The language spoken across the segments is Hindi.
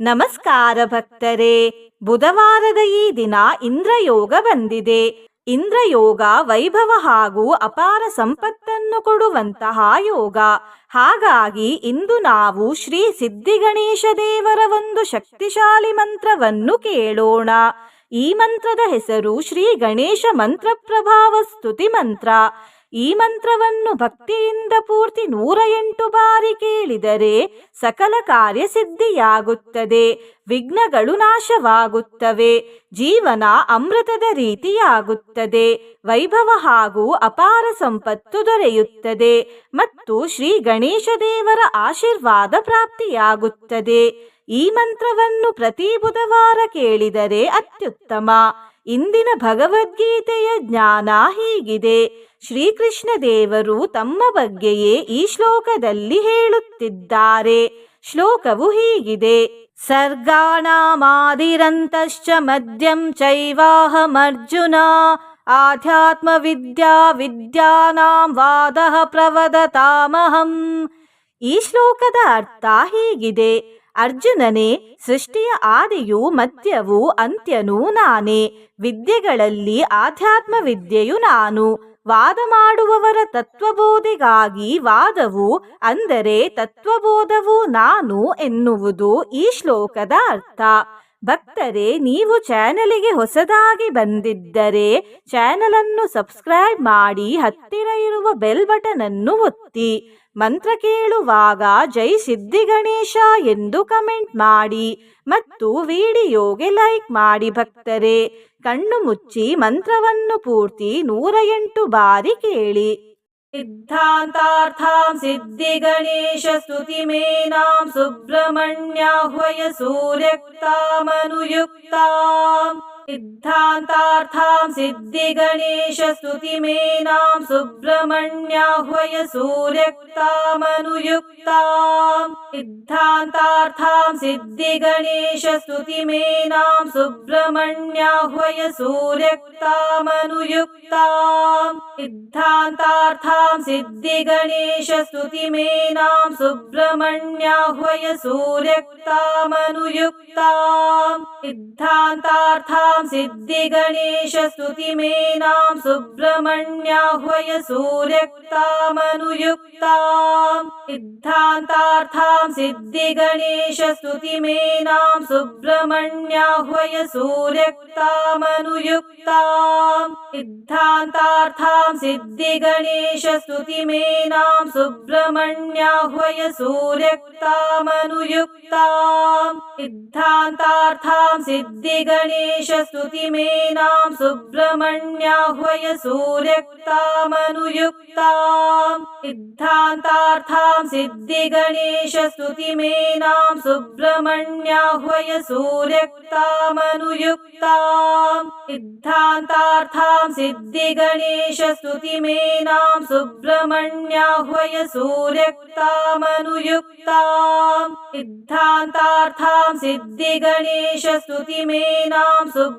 ನಮಸ್ಕಾರ ಭಕ್ತರೇ. ಬುಧವಾರದ ಈ ದಿನ ಇಂದ್ರಯೋಗ ಬಂದಿದೆ. ಇಂದ್ರಯೋಗ ವೈಭವ ಹಾಗೂ ಅಪಾರ ಸಂಪತ್ತನ್ನು ಕೊಡುವಂತಹ ಯೋಗ. ಹಾಗಾಗಿ ಇಂದು ನಾವು ಶ್ರೀ ಸಿದ್ಧಿಗಣೇಶ ದೇವರ ಒಂದು ಶಕ್ತಿಶಾಲಿ ಮಂತ್ರವನ್ನು ಕೇಳೋಣ. ಈ ಮಂತ್ರದ ಹೆಸರು ಶ್ರೀ ಗಣೇಶ ಮಂತ್ರ ಪ್ರಭಾವ ಸ್ತುತಿ ಮಂತ್ರ. ಈ ಮಂತ್ರವನ್ನು ಭಕ್ತಿಯಿಂದ ಪೂರ್ತಿ ನೂರ ಎಂಟು ಬಾರಿ ಕೇಳಿದರೆ ಸಕಲ ಕಾರ್ಯ ಸಿದ್ಧಿಯಾಗುತ್ತದೆ ವಿಘ್ನಗಳು ನಾಶವಾಗುತ್ತವೆ, ಜೀವನ ಅಮೃತದ ರೀತಿಯಾಗುತ್ತದೆ, ವೈಭವ ಹಾಗೂ ಅಪಾರ ಸಂಪತ್ತು ದೊರೆಯುತ್ತದೆ ಮತ್ತು ಶ್ರೀ ಗಣೇಶ ದೇವರ ಆಶೀರ್ವಾದ ಪ್ರಾಪ್ತಿಯಾಗುತ್ತದೆ. ಈ ಮಂತ್ರವನ್ನು ಪ್ರತಿ ಬುಧವಾರ ಕೇಳಿದರೆ ಅತ್ಯುತ್ತಮ. ಇಂದಿನ ಭಗವದ್ಗೀತೆಯ ಜ್ಞಾನ ಹೀಗಿದೆ. ಶ್ರೀಕೃಷ್ಣ ದೇವರು ತಮ್ಮ ಬಗ್ಗೆಯೇ ಈ ಶ್ಲೋಕದಲ್ಲಿ ಹೇಳುತ್ತಿದ್ದಾರೆ. ಶ್ಲೋಕವು ಹೀಗಿದೆ. ಸರ್ಗಾಣಾಮಾದಿರಂತಶ್ಚ ಮದ್ಯಂ ಚೈವಾಹಮರ್ಜುನ ಆಧ್ಯಾತ್ಮ ವಿದ್ಯಾ ವಿದ್ಯಾನಾಂ ವಾದ ಪ್ರವದತಾಮಹಂ. ಈ ಶ್ಲೋಕದ ಅರ್ಥ ಹೀಗಿದೆ. ಅರ್ಜುನನೇ, ಸೃಷ್ಟಿಯ ಆದಿಯು ಮಧ್ಯವು ಅಂತ್ಯನೂ ನಾನೇ. ವಿದ್ಯೆಗಳಲ್ಲಿ ಆಧ್ಯಾತ್ಮ ವಿದ್ಯೆಯು ನಾನು. ವಾದ ಮಾಡುವವರ ತತ್ವಬೋಧೆಗಾಗಿ ವಾದವು, ಅಂದರೆ ತತ್ವಬೋಧವು ನಾನು ಎನ್ನುವುದು ಈ ಶ್ಲೋಕದ ಅರ್ಥ. ಭಕ್ತರೇ, ನೀವು ಚಾನಲಿಗೆ ಹೊಸದಾಗಿ ಬಂದಿದ್ದರೆ ಚಾನಲನ್ನು ಸಬ್ಸ್ಕ್ರೈಬ್ ಮಾಡಿ ಹತ್ತಿರ ಇರುವ ಬೆಲ್ ಬಟನ್ ಅನ್ನು ಒತ್ತಿ. ಮಂತ್ರ ಕೇಳುವಾಗ ಜೈ ಸಿದ್ಧಿ ಗಣೇಶ ಎಂದು ಕಮೆಂಟ್ ಮಾಡಿ ಮತ್ತು ವಿಡಿಯೋಗೆ ಲೈಕ್ ಮಾಡಿ ಭಕ್ತರೇ. ಕಣ್ಣು ಮುಚ್ಚಿ ಮಂತ್ರವನ್ನು ಪೂರ್ತಿ ನೂರ ಎಂಟು ಬಾರಿ ಕೇಳಿ. ಸಿದ್ಧಾಂತಾರ್ಥಾಂ ಸಿದ್ಧಿ ಗಣೇಶ ಸ್ತುತಿ ಮೇನಾಂ ಸುಬ್ರಹ್ಮಣ್ಯಾಹ್ವಯ ಸೂರ್ಯಕ್ತಾಮನುಯುಕ್ತಾಂ. सिद्धान्तार्थां सिद्धिगणेशस्तुतिमेनां सुब्रह्मण्याह्वय सूर्यक्तामनुयुक्ताम् सिद्धान्तार्थां सिद्धिगणेशस्तुतिमेनां सुब्रह्मण्याह्वय सूर्यक्तामनुयुक्ताम् सिद्धान्तार्थां सिद्धिगणेशस्तुतिमेनां सुब्रह्मण्याह्वय सूर्यक्तामनुयुक्ताम् सिद्धान्तार्थां सिद्धिगणेशस्तुतिमेनां सुब्रह्मण्याह्वय सूर्यक्तामनुयुक्ताम्। सिद्धान्तार्थां सिद्धिगणेशस्तुतिमेनां सुब्रह्मण्याह्वय सूर्यक्तामनुयुक्ताम्। सिद्धान्तार्थां सिद्धिगणेशस्तुतिमेनां सुब्रह्मण्याह्वय सूर्यक्तामनुयुक्ताम्। सिद्धान्तार्थां सिद्धिगणेशस्तुतिमेनां सुब्रह्मण्याह्वय सूर्यक्तामनुयुक्ताम् सिद्धान्तार्थां सिद्धिगणेशस्तुतिमेनां सुब्रह्मण्याह्वय सूर्यक्तामनुयुक्ताम् सिद्धान्तार्थां सिद्धिगणेशस्तुतिमेनां सुब्रह्मण्याह्वय सूर्यक्तामनुयुक्ताम् सिद्धान्तार्थां सिद्धिगणेशस्तुतिमेनां सुब्रह्मण्याह्वय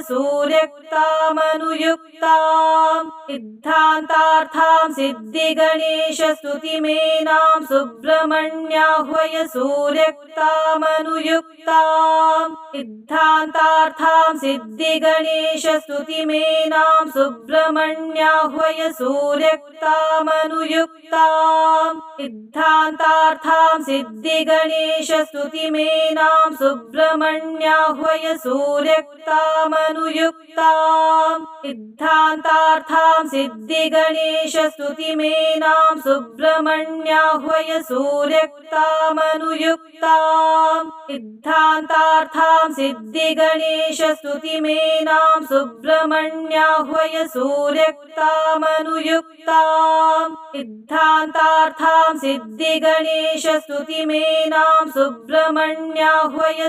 सूर्यक्तामनुयुक्ताम्। सिद्धान्तार्थां सिद्धिगणेशस्तुतिमेनां सुब्रह्मण्याह्वय सूर्यक्तामनुयुक्ताम्। सिद्धान्तार्थां सिद्धिगणेशस्तुतिमेनां सुब्रह्मण्याह्वय सूर्यक्तामनुयुक्ताम्। सिद्धान्तार्थां सिद्धिगणेशस्तुतिमेनां सुब्रह्मण्याह्वय सूर्यक्तामनुयुक्ताम् सिद्धान्तार्थां सिद्धिगणेशस्तुतिमेनां सुब्रह्मण्याह्वय सूर्यक्तामनुयुक्ताम् सिद्धान्तार्थां सिद्धिगणेशस्तुतिमेनां सुब्रह्मण्याह्वय सूर्यक्तामनुयुक्ताम् सिद्धान्तार्थां सिद्धिगणेशस्तुतिमेनां सुब्रह्मण्याह्वय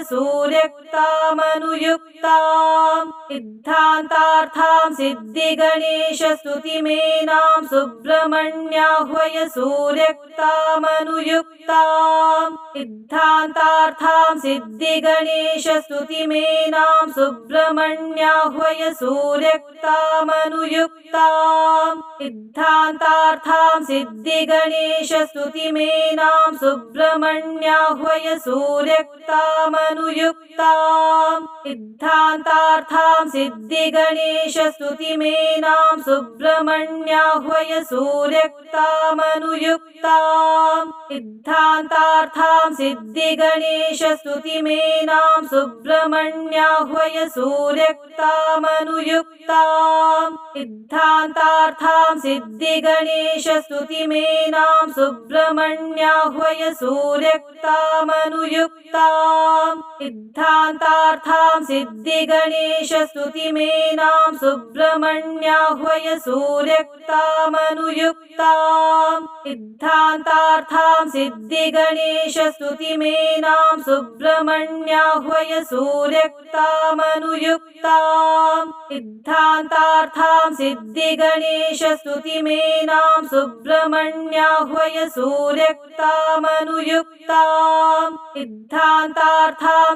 सूर्यक्तामनुयुक्ताम् सिद्धान्तार्थां सिद्धिगणेशस्तुतिमेनां सुब्रह्मण्याह्वय सूर्यक्तामनुयुक्ताम् सिद्धान्तार्थां सिद्धिगणेशस्तुतिमेनां सुब्रह्मण्याह्वय सूर्यक्तामनुयुक्ताम् सिद्धान्तार्थां सिद्धिगणेशस्तुतिमेनां सुब्रह्मण्याह्वय सूर्यक्तामनुयुक्ताम् सिद्धान्तार्थां सिद्धिगणेशस्तुतिमेनां सुब्रह्मण्याह्वय सूर्यक्तामनुयुक्ताम् सिद्धान्तार्थां सिद्धिगणेशस्तुतिमेनां सुब्रह्मण्याह्वय सूर्यक्तामनुयुक्ताम् सिद्धान्तार्थां सिद्धिगणेशस्तुतिमेनां सुब्रह्मण्याह्वय सूर्यक्तामनुयुक्ताम् सिद्धान्तार्थां सिद्धिगणेशस्तुतिमेनां सुब्रह्मण्याह्वय सूर्यक्तामनुयुक्ताम् सिद्धान्तार्थां सिद्धिगणेशस्तुतिमेनां सुब्रह्मण्याह्वय सूर्यक्तामनुयुक्ताम् सिद्धान्तार्थां सिद्धिगणेशस्तुतिमेनां सुब्रह्मण्याह्वय सूर्यक्तामनुयुक्ताम् सिद्धान्तार्थां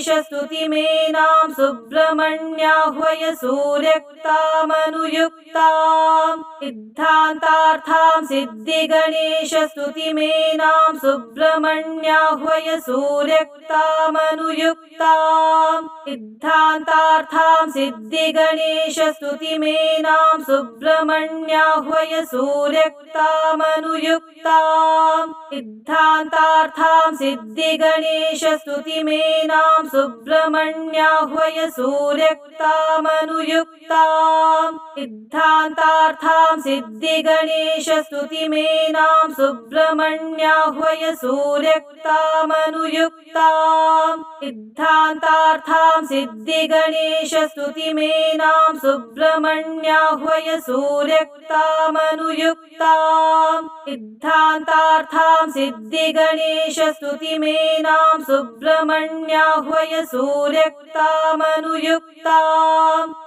सिद्धिगणेशस्तुतिमेनां सुब्रह्मण्याह्वय सूर्यक्तामनुयुक्ताम् सिद्धान्तार्थां सिद्धिगणेशस्तुतिमेनां सुब्रह्मण्याह्वय सूर्यक्तामनुयुक्ताम् सिद्धान्तार्थां सिद्धिगणेशस्तुतिमेनां सुब्रह्मण्याह्वय सूर्यक्तामनुयुक्ताम् सिद्धान्तार्थां सिद्धिगणेशस्तुतिमेनां सुब्रह्मण्याह्वय सूर्यक्तामनुयुक्ताम् सिद्धान्तार्थां सिद्धिगणेशस्तुतिमेनां सुब्रह्मण्याह्वय सूर्यक्तामनुयुक्ताम् सिद्धान्तार्थां सिद्धिगणेशस्तुतिमेनां सुब्रह्मण्याह्वय सूर्यक्तामनुयुक्ताम् सिद्धान्तार्थां सिद्धिगणेशस्तुतिमेनां सुब्रह्मण्याह्वय य सूर्यकृतामनुयुक्ता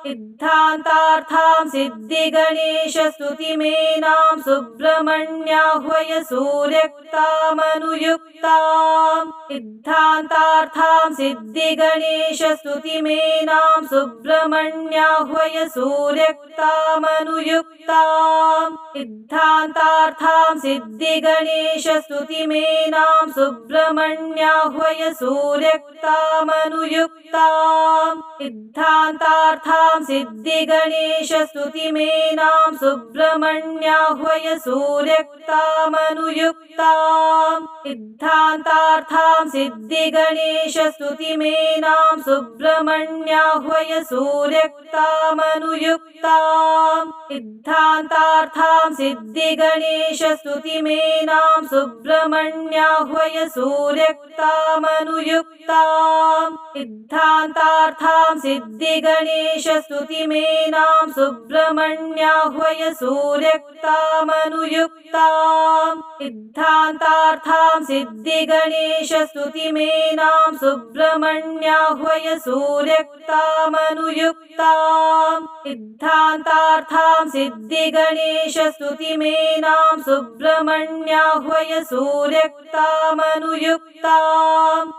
सिद्धान्तार्थाम् सिद्धिगणेशस्तुतिमेनाम् सुब्रह्मण्याह्वय सूर्यक्तामनुयुक्ताम् सिद्धान्तार्थाम् सिद्धिगणेशस्तुतिमेनाम् सुब्रह्मण्याह्वय सूर्यक्तामनुयुक्ताम् सिद्धान्तार्थाम् सिद्धिगणेशस्तुतिमेनाम् सुब्रह्मण्याह्वय सूर्यक्ताम् सूर्यक्तामनुयुक्ताम् सिद्धान्तार्थां सिद्धिगणेशस्तुतिमेनां सुब्रह्मण्याह्वय सूर्यक्तामनुयुक्ताम् सिद्धान्तार्थां सिद्धिगणेशस्तुतिमेनां सुब्रह्मण्याह्वय सूर्यक्तामनुयुक्ताम् सिद्धान्तार्थां सिद्धिगणेशस्तुतिमेनां सुब्रह्मण्याह्वय सूर्यक्तामनुयुक्ताम् सिद्धान्तार्थां सिद्धिगणेशस्तुतिमेनां सुब्रह्मण्याह्वय सूर्यक्तामनुयुक्ताम् सिद्धान्तार्थां सिद्धिगणेशस्तुतिमेनां सुब्रह्मण्याह्वय सूर्यक्तामनुयुक्ताम् सिद्धान्तार्थां सिद्धिगणेशस्तुतिमेनां सुब्रह्मण्याह्वय सूर्यक्तामनुयुक्ताम्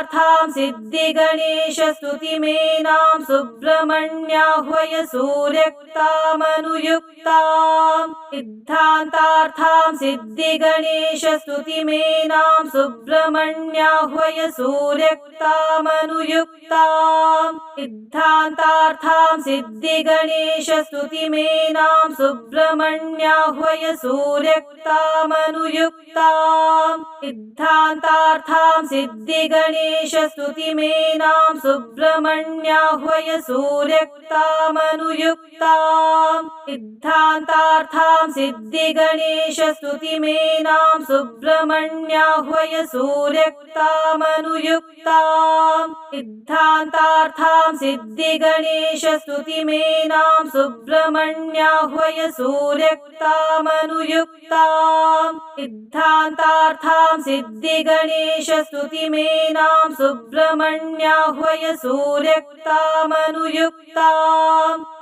सिद्धान्तार्थां सिद्धिगणेशस्तुतिमेनां सुब्रह्मण्याह्वय सूर्यक्तामनुयुक्ताम् सिद्धान्तार्थां सिद्धिगणेशस्तुतिमेनां सुब्रह्मण्याह्वय सूर्यक्तामनुयुक्ताम् सिद्धान्तार्थां सिद्धिगणेशस्तुतिमेनां सुब्रह्मण्याह्वय सूर्यक्तामनुयुक्ताम् सिद्धान्तार्थां सिद्धिगणेशस्तुतिमेनां सुब्रह्मण्याह्वय सूर्यक्तामनुयुक्ताम् सिद्धान्तार्थां सिद्धिगणेशस्तुतिमेनां सुब्रह्मण्याह्वय सूर्यक्तामनुयुक्ताम् सिद्धान्तार्थां सिद्धिगणेशस्तुतिमेनां सुब्रह्मण्याह्वय सूर्यक्तामनुयुक्ताम् सिद्धान्तार्थां सिद्धिगणेशस्तुतिमेनां सुब्रह्मण्याह्वय सूर्यकृतामनुयुक्ता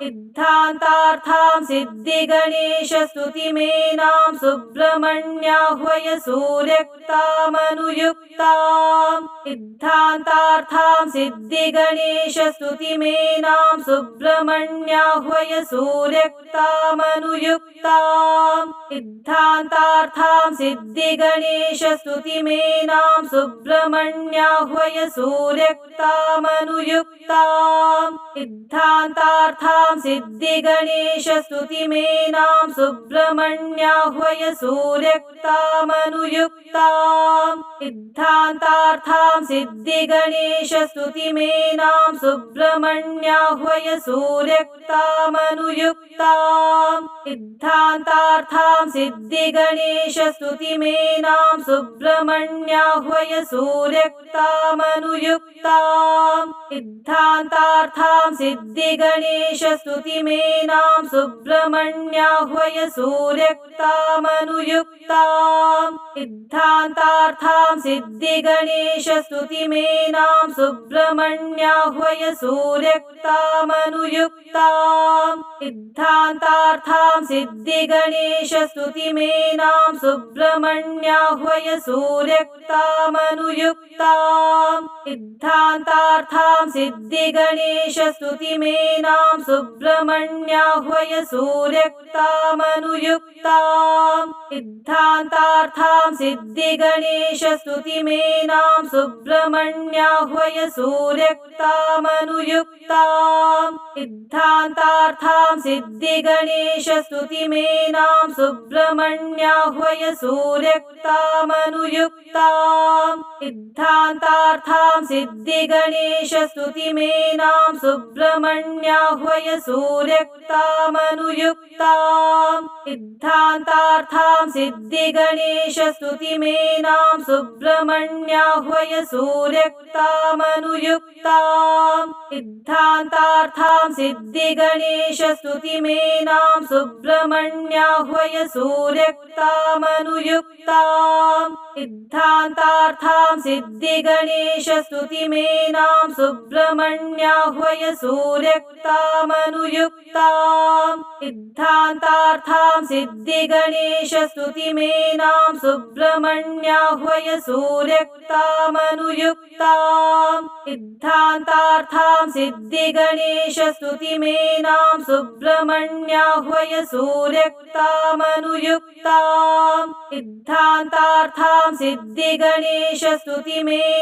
सिद्धान्तार्थाम् सिद्धिगणेशस्तुतिमेन सुब्रह्मण्याह्वय सूर्यकृतामनुयुक्ता सिद्धान्तार्थां सिद्धिगणेशस्तुतिमेनां सुब्रह्मण्याह्वय सूर्यकृतामनुयुक्ताम् सिद्धान्तार्थां सिद्धिगणेशस्तुतिमेनां सुब्रह्मण्या सुब्रह्मण्याह्वय सूर्यक्तामनुयुक्ताम् सिद्धान्तार्थां सिद्धिगणेशस्तुतिमेनां सुब्रह्मण्याह्वय सूर्यक्तामनुयुक्ताम् सिद्धान्तार्थां सिद्धिगणेशस्तुतिमेनां सुब्रह्मण्याह्वय सूर्यक्तामनुयुक्ताम् सिद्धान्तार्थां सिद्धिगणेशस्तुतिमेनां सुब्रह्मण्याह्वय सूर्यक्तामनुयुक्ताम् सिद्धान्तार्थां सिद्धिगणेशस्तुतिमेनां सुब्रह्मण्याह्वय सूर्यक्तामनुयुक्ताम् सिद्धान्तार्थां सिद्धिगणेशस्तुतिमेनां सुब्रह्मण्याह्वय सूर्यक्तामनुयुक्ताम् सिद्धान्तार्थां सिद्धिगणेशस्तुतिमेनां सुब्रह्मण्याह्वय सूर्यक्तामनुयुक्ताम् सिद्धान्तार्थां सिद्धिगणेशस्तुतिमेनां सुब्रह्मण्याह्वय सूर्यक्तामनुयुक्ताम् सिद्धान्तार्थां सिद्धिगणेशस्तुतिमेनां सुब्रह्मण्याह्वय सूर्यक्तामनुयुक्ताम् सिद्धान्तार्थां सिद्धिगणेशस्तुतिमेनां सुब्रह्मण्याह्वय सूर्यक्तामनुयुक्ताम् सिद्धान्तार्थां सिद्धिगणेशस्तुतिमेनां सुब्रह्मण्याह्वय सूर्यक्तामनुयुक्ताम् सिद्धान्तार्थां सिद्धिगणेशस्तुतिमेनां सुब्रह्मण्याह्वय सूर्यक्तामनुयुक्ताम् सिद्धान्तार्थां सिद्धिगणेशस्तुतिमेनां सुब्रह्मण्याह्वय सूर्यक्तामनुयुक्ताम् सिद्धान्तार्थां सिद्धिगणेशस्तुतिमेनां सुब्रह्मण्याह्वय सूर्यक्तामनुयुक्ताम् सिद्धान्तार्थां सिद्धिगणेशस्तुतिमेनां सुब्रह्मण्याह्वय सूर्यक्तामनुयुक्ताम् सिद्धान्तार्थां सिद्धिगणेशस्तुतिमेनां सुब्रह्मण्याह्वय सूर्यक्तामनुयुक्ताम् सिद्धान्तार्थां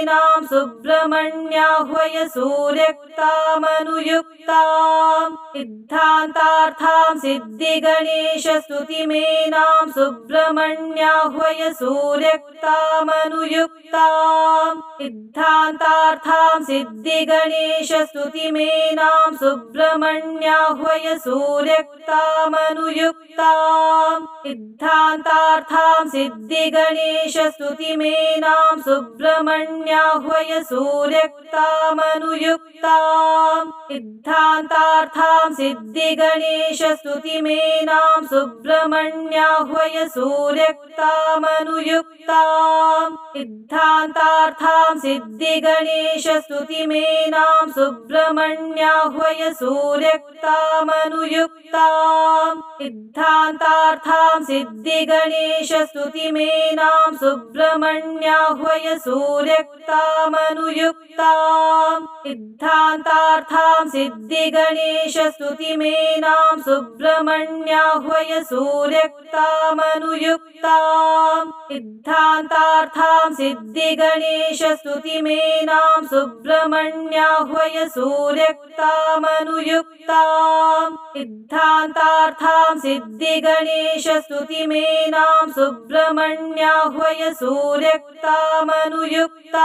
सुब्रह्मण्याह्वय सूर्यक्तामनुयुक्ताम् सिद्धान्तार्थां सिद्धिगणेशस्तुतिमेनां सुब्रह्मण्याह्वय सूर्यक्तामनुयुक्ताम् सिद्धान्तार्थां सिद्धिगणेशस्तुतिमेनां सुब्रह्मण्याह्वय सूर्यक्तामनुयुक्ताम् सिद्धान्तार्थां सिद्धिगणेशस्तुतिमेनां सुब्रह्मण्याह्वय सूर्यक्तामनुयुक्ताम् सिद्धान्तार्थां सिद्धिगणेशस्तुतिमेनां सुब्रह्मण्याह्वय सूर्यक्तामनुयुक्ताम् सिद्धान्तार्थां सिद्धिगणेशस्तुतिमेनां सुब्रह्मण्याह्वय सूर्यक्तामनुयुक्ताम् सिद्धान्तार्थां सिद्धिगणेशस्तुतिमेनां सुब्रह्मण्याह्वय सूर्यक्तामनुयुक्ताम् सिद्धान्तार्थां सिद्धिगणेशस्तुतिमेनां सुब्रह्मण्याह्वय सूर्यक्तामनुयुक्ताम् सिद्धान्तार्थां सिद्धिगणेशस्तुतिमेनां सुब्रह्मण्याह्वय सूर्यक्तामनुयुक्ताम् सिद्धान्तार्थां सिद्धिगणेशस्तुतिमेनां सुब्रह्मण्याह्वय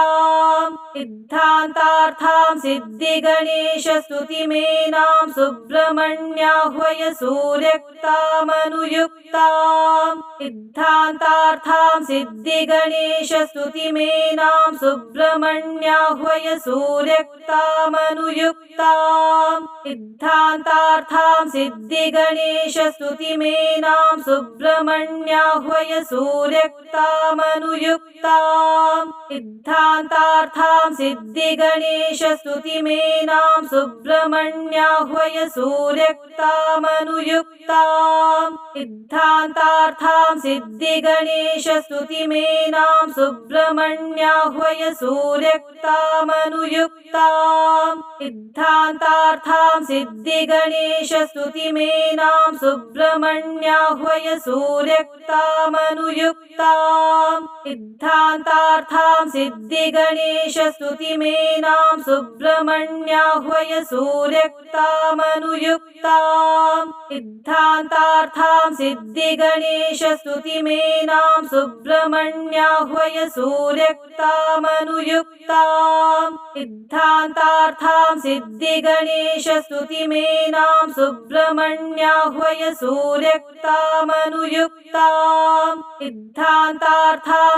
सूर्यक्तामनुयुक्ताम् सिद्धान्तार्थां सिद्धिगणेशस्तुतिमेनां सुब्रह्मण्याह्वय सूर्यक्तामनुयुक्ताम् सिद्धान्तार्थां सिद्धिगणेशस्तुतिमेनां सुब्रह्मण्याह्वय सूर्यक्तामनुयुक्ताम् सिद्धान्तार्थां सिद्धिगणेशस्तुतिमेनां सुब्रह्मण्याह्वय सूर्यक्तामनुयुक्ताम् सिद्धान्तार्था सिद्धिगणेशस्तुतिमीनां सुब्रह्मण्याह्वय सूर्यक्तामनुयुक्ताम् सिद्धान्तार्था सिद्धिगणेशस्तुतिमीनां सुब्रह्मण्याह्वय सूर्यक्तामनुयुक्ताम् सिद्धान्तार्थाम् सिद्धिगणेशस्तुतिमीनां सुब्रह्मण्याह्वय सूर्यक्तामनुयुक्ताम् सिद्धान्तार्थाम् सिद्धि सिद्धिगणेशस्तुतिमेनां सुब्रह्मण्याह्वय सूर्यक्तामनुयुक्ताम् सिद्धान्तार्थां सिद्धिगणेशस्तुतिमेनां सुब्रह्मण्याह्वय सूर्यक्तामनुयुक्ताम् सिद्धान्तार्थां सिद्धिगणेशस्तुतिमेनां सुब्रह्मण्याह्वय सूर्यक्तामनुयुक्ताम् सिद्धान्तार्थां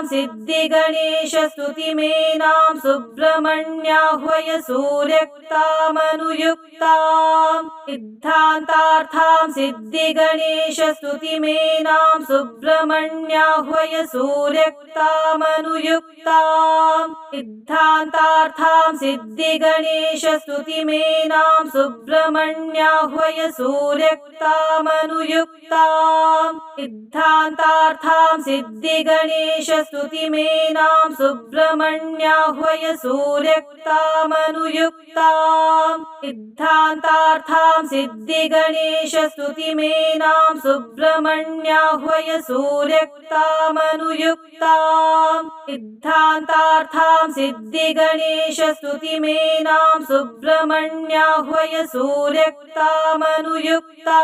सिद्धिगणेशस्तुतिमेनां सुब्रह्मण्याह्वय सूर्यक्तामनुयुक्ताम् सिद्धान्तार्थां सिद्धिगणेशस्तुतिमेनां सुब्रह्मण्याह्वय सूर्यक्तामनुयुक्ताम् सिद्धान्तार्थां सिद्धिगणेशस्तुतिमेनां सुब्रह्मण्याह्वय सूर्यक्तामनुयुक्ताम् सिद्धान्तार्थां सिद्धिगणेशस्तुतिमेनां ्याह्वय सूर्यकृतामनुयुक्ता सिद्धान्तार्थाम् सिद्धिगणेशस्तुतिमीनां सुब्रह्मण्याह्वय सूर्यकृतामनुयुक्ता सिद्धान्तार्था सिद्धिगणेशस्तुतिमीनां सुब्रह्मण्याह्वय सूर्यकृतामनुयुक्ता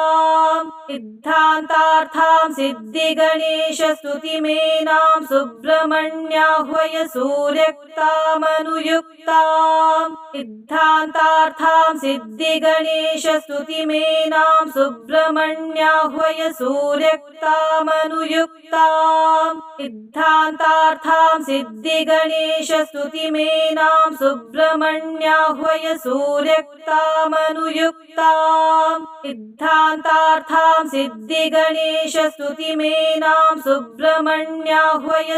सिद्धान्तार्थाम् सिद्धिगणेशस्तुतिमीनाम् सुब्रह्मण्याह्वय सूर्य सूर्यक्तामनुयुक्ताम् सिद्धान्तार्थां सिद्धिगणेशस्तुतिमेनां सुब्रह्मण्याह्वय सूर्यक्तामनुयुक्ताम् सिद्धान्तार्थां सिद्धिगणेशस्तुतिमेनां सुब्रह्मण्याह्वय सूर्यक्तामनुयुक्ताम् सिद्धान्तार्थां सिद्धिगणेशस्तुतिमेनां सुब्रह्मण्याह्वय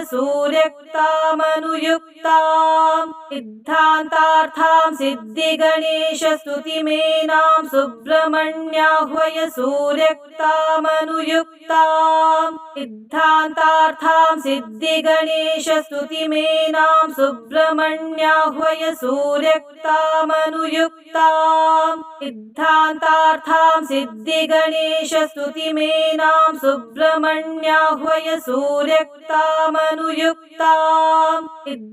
सूर्यक्तामनुयुक्ताम् सिद्धान्तार्थां सिद्धिगणेशस्तुतिमेनां सुब्रह्मण्याह्वय सूर्यक्तामनुयुक्ताम् सिद्धान्तार्थां सिद्धिगणेशस्तुतिमेनां सुब्रह्मण्याह्वय सूर्यक्तामनुयुक्ताम् सिद्धान्तार्थां सिद्धिगणेशस्तुतिमेनां सुब्रह्मण्याह्वय सूर्यक्तामनुयुक्ताम्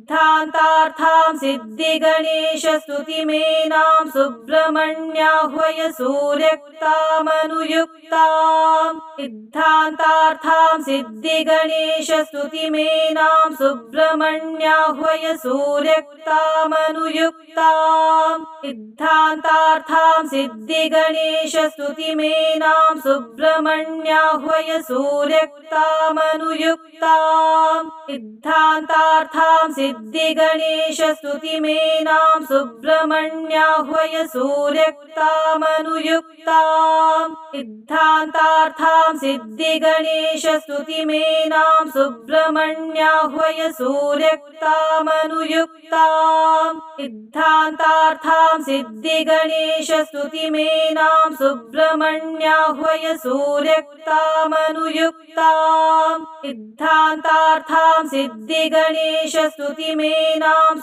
सिद्धान्तार्थां सिद्धिगणेशस्तुतिमेनां सुब्रह्मण्याह्वय सूर्यक्तामनुयुक्ताम् सिद्धान्तार्थां सिद्धिगणेशस्तुतिमेनां सुब्रह्मण्याह्वय सूर्यक्तामनुयुक्ताम् सिद्धान्तार्थां सिद्धिगणेशस्तुतिमेनां सुब्रह्मण्याह्वय सूर्यक्तामनुयुक्ताम् सिद्धान्तार्थां सिद्धिगणेशस्तुतिमेनां सुब्रह्मण्याह्वय सूर्यक्तामनुयुक्ताम्। सिद्धान्तार्थां सिद्धिगणेशस्तुतिमेनां सुब्रह्मण्याह्वय सूर्यक्तामनुयुक्ताम्। सिद्धान्तार्थां सिद्धिगणेशस्तुतिमेनां सुब्रह्मण्याह्वय सूर्यक्तामनुयुक्ताम्। सिद्धान्तार्थां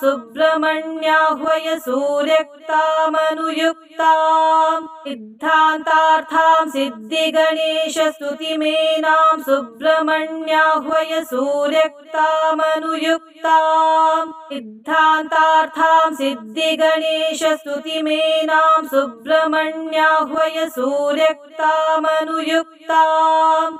सुब्रह्मण्याह्वय सूर्यक्तामनुयुक्ताम् सिद्धान्तार्थां सिद्धिगणेशस्तुतिमेनां सुब्रह्मण्याह्वय सूर्यक्तामनुयुक्ताम् सिद्धान्तार्थां सिद्धिगणेशस्तुतिमेनां सुब्रह्मण्याह्वय सूर्यक्तामनुयुक्ताम्